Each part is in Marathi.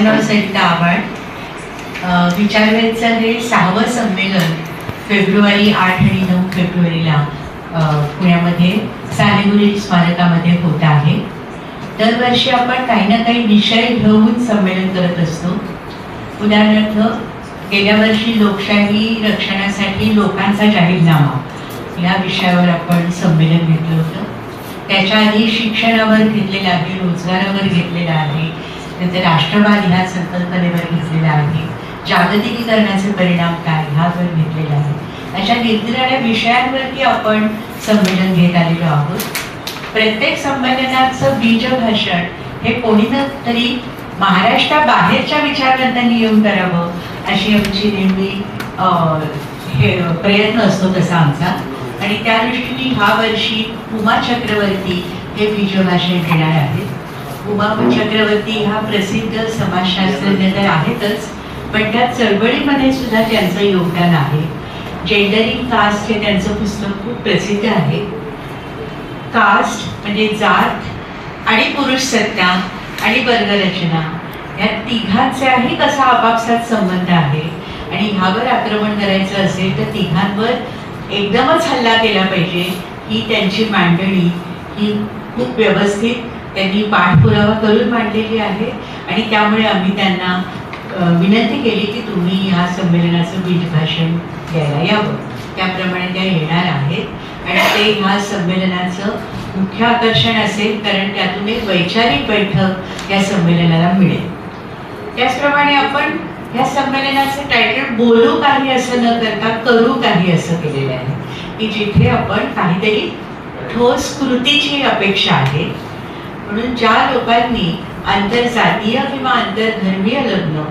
माझं नाव सरिता आव्हाड अ, हे सहावं संमेलन फेब्रुवारी आठ आणि नऊ फेब्रुवारीला पुण्यामध्ये सालेगुरी स्मारकामध्ये होत आहे. दरवर्षी आपण काही ना काही विषय घेऊन संमेलन करत असतो. उदाहरणार्थ गेल्या वर्षी लोकशाही रक्षणासाठी लोकांचा जाहीरनामा या विषयावर आपण संमेलन घेतलं होतं. त्याच्या आधी शिक्षणावर घेतलेलं आहे रोजगारावर घेतलेलं आहे त्यांचे राष्ट्रवाद ह्या संकल्पनेवर घेतलेला आहे. जागतिकीकरणाचे परिणाम काय ह्यावर घेतलेला आहे अशा निरनिराळ्या विषयांवरती आपण संमेलन घेत आलेलो आहोत. प्रत्येक संमेलनाचं बीज भाषण हे कोणी ना तरी महाराष्ट्राबाहेरच्या विचारवंतांनी येऊन करावं अशी आमची नेहमी हे प्रयत्न असतो तसा आमचा. आणि त्या दृष्टीने ह्या वर्षी उमा चक्रवर्ती हे बीजभाषण घेणार आहेत. उमा चक्रवर्ती हा प्रसिद्ध समाजशास्त्रज्ञ तर आहेतच पण त्या चळवळीमध्ये सुद्धा त्यांचं योगदान आहे. जेंडरिंग कास्ट हे त्यांचं पुस्तक खूप प्रसिद्ध आहे. कास्ट म्हणजे जात आणि पुरुष सत्ता आणि वर्गरचना या तिघांचाही कसा आपापसात संबंध आहे? आणि ह्यावर आक्रमण करायचं असेल तर तिघांवर एकदमच हल्ला केला पाहिजे ही त्यांची मांडणी ही खूप व्यवस्थित त्यांनी पाठपुरावा करून मांडलेली आहे. आणि त्यामुळे आम्ही त्यांना विनंती केली की तुम्ही ह्या संमेलनाचं बीज भाषण द्यायला यावं. त्याप्रमाणे त्या येणार आहेत. आणि ते ह्या संमेलनाचं मुख्य आकर्षण असेल कारण त्यातून एक वैचारिक बैठक या संमेलनाला मिळेल. त्याचप्रमाणे आपण ह्या संमेलनाचं टायटल बोलू काही असं न करता करू काही असं केलेलं आहे. की जिथे आपण काहीतरी ठोस कृतीची अपेक्षा आहे म्हणून ज्या लोकांनी आंतरजातीय किंवा आंतरधर्मीय लग्न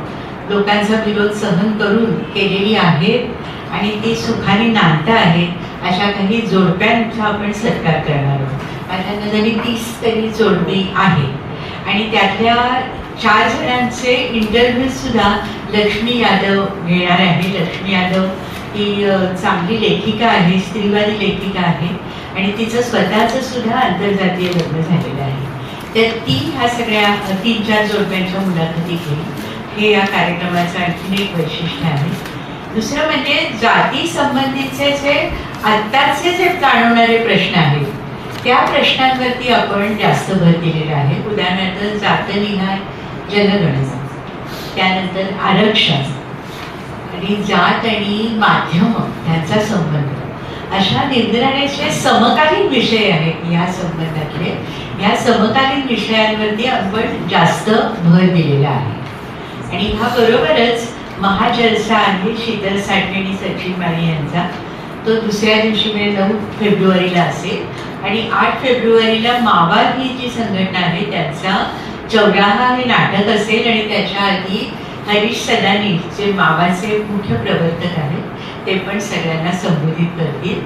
लोकांचा विरोध सहन करून केलेली आहेत आणि ती सुखाने नांदता आहेत अशा काही जोडप्यांचा आपण सत्कार करणार आहोत. आता नजरी तीस तरी जोडपी आहे आणि त्यातल्या चार जणांचे इंटरव्ह्यू सुद्धा लक्ष्मी यादव घेणार आहे. लक्ष्मी यादव ही चांगली लेखिका आहे स्त्रीवादी लेखिका आहे. आणि तिचं स्वतःचं सुद्धा आंतरजातीय लग्न झालेलं आहे. तर ती ह्या सगळ्या तीन चार जोडप्यांच्या मुलाखती केली हे या कार्यक्रमाचं आणखीन एक वैशिष्ट्य आहे. दुसरं म्हणजे जाती संबंधीचे जे आत्ताचे जे जाणवणारे प्रश्न आहेत त्या प्रश्नांवरती आपण जास्त भर दिलेला आहे. उदाहरणार्थ जातनिहाय जनगणना त्यानंतर आरक्षण आणि जात आणि माध्यम यांचा संबंध. अशा निरनिराळ्याचे समकालीन विषय आहेत या संबंधातले. या समकालीन विषयांवरती आपण जास्त भर दिलेला आहे. आणि हा बरोबरच महाजलसा आहे शीतल साठे आणि सचिन माने यांचा. तो दुसऱ्या दिवशी म्हणजे नऊ फेब्रुवारीला असेल. आणि आठ फेब्रुवारीला मावा ही जी संघटना आहे त्यांचा चौराहा हे नाटक असेल आणि त्याच्या आधी हरीश सदानी जे मावाचे मुख्य प्रवर्तक आहेत ते पण सगळ्यांना संबोधित करतील.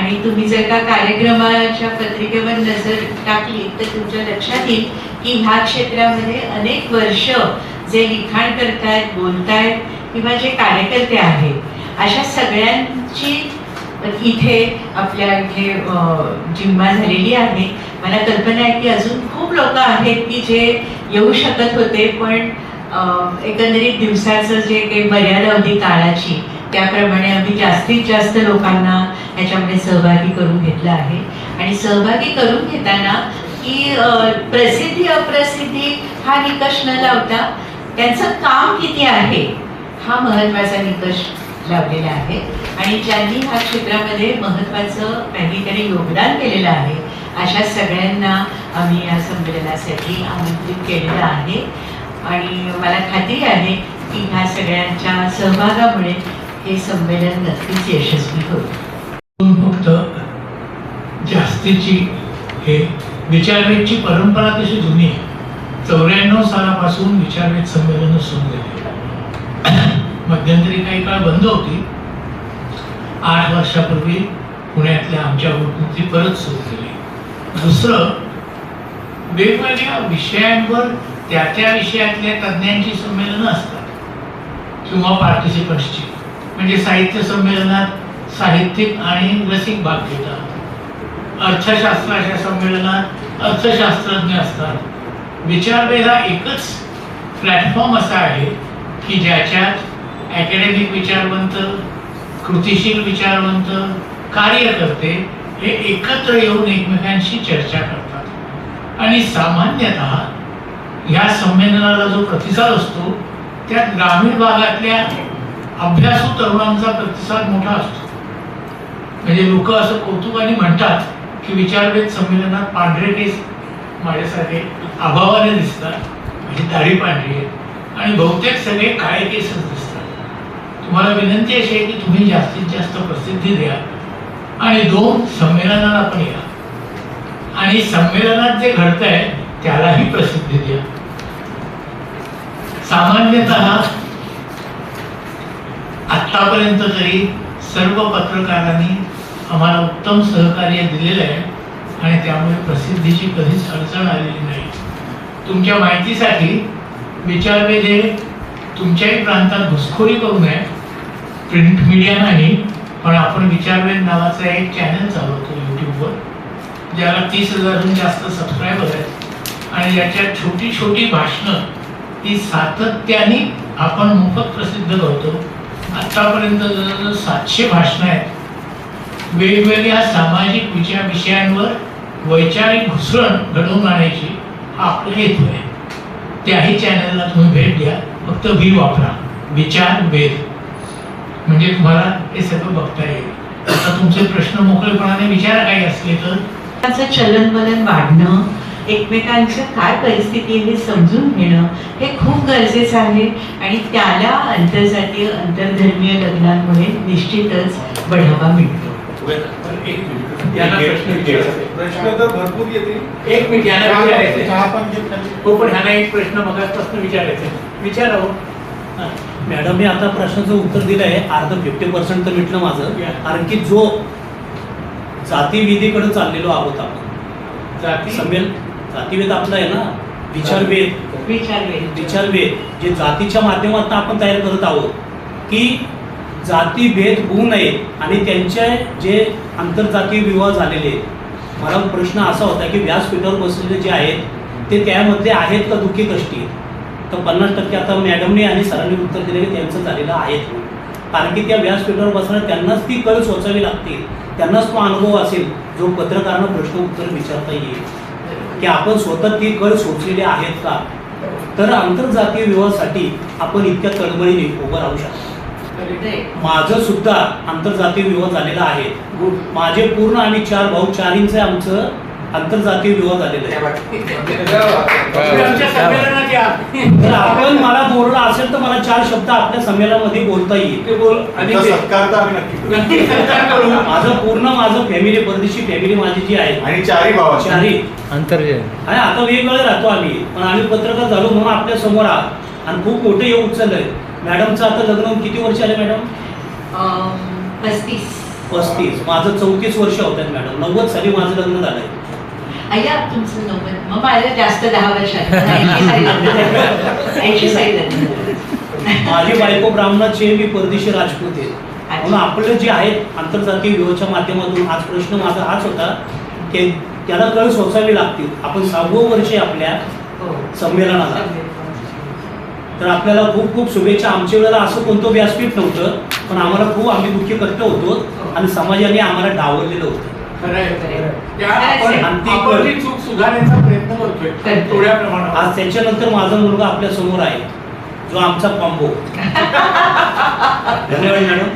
आणि तुम्ही जर का कार्यक्रमाच्या पत्रिकेवर नजर टाकली तर तुमच्या लक्षात येईल की ह्या क्षेत्रामध्ये अनेक वर्ष जे लिखाण करतायत बोलतायत किंवा जे कार्यकर्ते आहेत अशा सगळ्यांची इथे आपल्या इथे जिम्मा झालेली आहे. मला कल्पना आहे की अजून खूप लोक आहेत की जे येऊ शकत होते पण एकंदरीत दिवसाचं जे काही मर्यादा होती काळाची त्याप्रमाणे आम्ही जास्तीत जास्त लोकांना ह्याच्यामध्ये सहभागी करून घेतला आहे. आणि सहभागी करून घेताना की प्रसिद्धी अप्रसिद्धी हा निकष न लावता त्यांचं काम किती आहे हा महत्त्वाचा निकष लावलेला आहे. आणि ज्यांनी ह्या क्षेत्रामध्ये महत्त्वाचं काहीतरी योगदान केलेलं आहे अशा सगळ्यांना आम्ही या संमेलनासाठी आमंत्रित केलेलं आहे. आणि मला खात्री आहे की ह्या सगळ्यांच्या सहभागामुळे हे संमेलन नक्कीच यशस्वी होईल. फक्त जास्तीची हे विचारवेदची परंपरा तशी जुनी आहे. चौऱ्याण्णव सालापासून विचारवेद संमेलन सुरू झाली. मध्यंतरी काही काळ बंद होती. आठ वर्षापूर्वी पुण्यातल्या आमच्या गोष्टी परत सुरू केली दुसरं वेगवेगळ्या विषयांवर त्या त्या विषयातल्या तज्ज्ञांची संमेलनं असतात. किंवा पार्टिसिपंट्सची म्हणजे साहित्य संमेलनात साहित्यिक आणि रसिक भाग घेतात. अर्थशास्त्राच्या संमेलनात अर्थशास्त्रज्ञ असतात. विचारवेध हा एकच प्लॅटफॉर्म असा आहे की ज्याच्यात अकॅडमिक विचारवंत कृतिशील विचारवंत कार्यकर्ते हे एकत्र येऊन एकमेकांशी चर्चा करतात. आणि सामान्यतः ह्या संमेलनाला जो प्रतिसाद असतो त्यात ग्रामीण भागातल्या अभ्यासू तरुणांचा प्रतिसाद मोठा असतो. म्हणजे लोक असं कौतुकाने म्हणतात की विचारवेध संमेलनात पांढरे केस माझ्यासारखे अभावाने दिसतात म्हणजे दाढी पांढरी आहे. आणि बहुतेक सगळे काळे केसच दिसतात. तुम्हाला विनंती अशी आहे की तुम्ही जास्तीत जास्त प्रसिद्धी द्या आणि दोन संमेलनाला पण या. आणि संमेलनात जे घडतंय त्यालाही प्रसिद्धी द्या. सामान्यतः आत्तापर्यंत तरी सर्व पत्रकारांनी आम्हाला उत्तम सहकार्य दिलेलं आहे आणि त्यामुळे प्रसिद्धीची कधीच अडचण आलेली नाही. तुमच्या माहितीसाठी विचारवेध हे तुमच्याही प्रांतात घुसखोरी करू नये. प्रिंट मीडिया नाही पण आपण विचारवेध नावाचा एक चॅनल चालवतो यूट्यूबवर ज्याला तीस हजारहून जास्त सबस्क्रायबर आहेत. आणि याच्यात छोटी छोटी भाषणं ही सातत्याने आपण मोफत प्रसिद्ध करतो. आत्तापर्यंत जवळजवळ सातशे भाषणं आहेत. वेगवेगळ्या सामाजिक विचार विषयांवर वैचारिक घुसळण घडवून आणायची हा आपला हेतू आहे. त्याही चॅनलला तुम्ही भेट द्या. फक्त व्ही वापरा. विचार वेध म्हणजे तुम्हाला हे सगळं बघता येईल. आता तुमचे प्रश्न मोकळेपणाने विचारा काही असले तर. त्याचं चलनवलन वाढणं एकमेकांच्या काय परिस्थिती आहे हे समजून घेणं हे खूप गरजेचं आहे. आणि त्याला आंतरजातीय आंतरधर्मीय लग्नांमुळे निश्चितच बढावा मिळतो. प्रश्न तर भरपूर येतील. एक मिनिट याला विचारायचं हो पण ह्याला एक प्रश्न मगाचपासून विचारायचा. विचारा हो. मॅडम मी आता प्रश्नाचं उत्तर दिलं आहे अर्ध फिफ्टी पर्सेंट तर मिटलं माझं. कारण की जो जातीविधीकडे चाललेलो आहोत आपण. जाती? संमेल जातीवेद आपला आहे ना? विचारवेद विचार वेध. विचारवेद जे जातीच्या माध्यमातून आपण तयार करत आहोत की जातीभेद होऊ नये आणि त्यांचे जे आंतरजातीय विवाह झालेले आहेत. मला प्रश्न असा होता की व्यासपीठावर बसलेले जे आहेत ते त्यामध्ये आहेत का दुःखी कष्टी? तर पन्नास टक्के आता मॅडमने आणि सरांनी उत्तर दिले की त्यांचं झालेलं आहेत. कारण की त्या व्यासपीठावर बसणार त्यांनाच ती कळ सोचावी लागते. त्यांनाच तो अनुभव असेल जो पत्रकारांना प्रश्न उत्तर विचारता येईल. की आपण स्वतः ती कळ सोचलेली आहेत का? तर आंतरजातीय विवाहासाठी आपण इतक्या कळमळीने उभं राहू शकतो. माझं सुद्धा आंतरजातीय विवाह झालेला आहे. माझे पूर्ण आम्ही चार भाऊ चारींचे आमचं आंतरजातीय विवाह झालेलं आहे. तर आपण मला बोलणं असेल तर मला चार शब्द आपल्या संमेलनामध्ये बोलता येईल. माझं पूर्ण माझं फॅमिली परदेशी फॅमिली माझी जी आहे. आणि चारही भावाची. चारी अंतर्जय. आणि आता वेगवेगळे राहतो आम्ही. पण आम्ही पत्रकार झालो म्हणून आपल्यासमोर आहात. आणि खूप मोठं हे उचललंय मॅडमचं आता लग्न किती वर्ष आले मॅडम? पस्तीस. पस्तीस. माझं चौतीस वर्ष होत आहेत मॅडम. नव्वद साली माझं लग्न झालंय. अय्या तुमचं नव्वद. मग माझं जास्त दहा ऐंशी बायको ब्राह्मणाची मी परदेशी राजपूत आहे. म्हणून आपलं जे आहेत आंतरजातीय विवाहाच्या माध्यमातून आज प्रश्न माझा हाच होता की त्याला कळ सोसावी लागतील. आपण सहावं वर्ष आहे आपल्या हो. संमेलनाला. तर आपल्याला खूप खूप शुभेच्छा. आमच्या वेळेला असं कोणतं व्यासपीठ नव्हतं पण आम्हाला खूप आम्ही दुःखी कट्ट होतो आणि समाजाने आम्हाला डावललेलं होतं. आज त्याच्यानंतर माझा मुलगा आपल्यासमोर आहे जो आमचा कॉम्बो धन्यवाद मॅडम.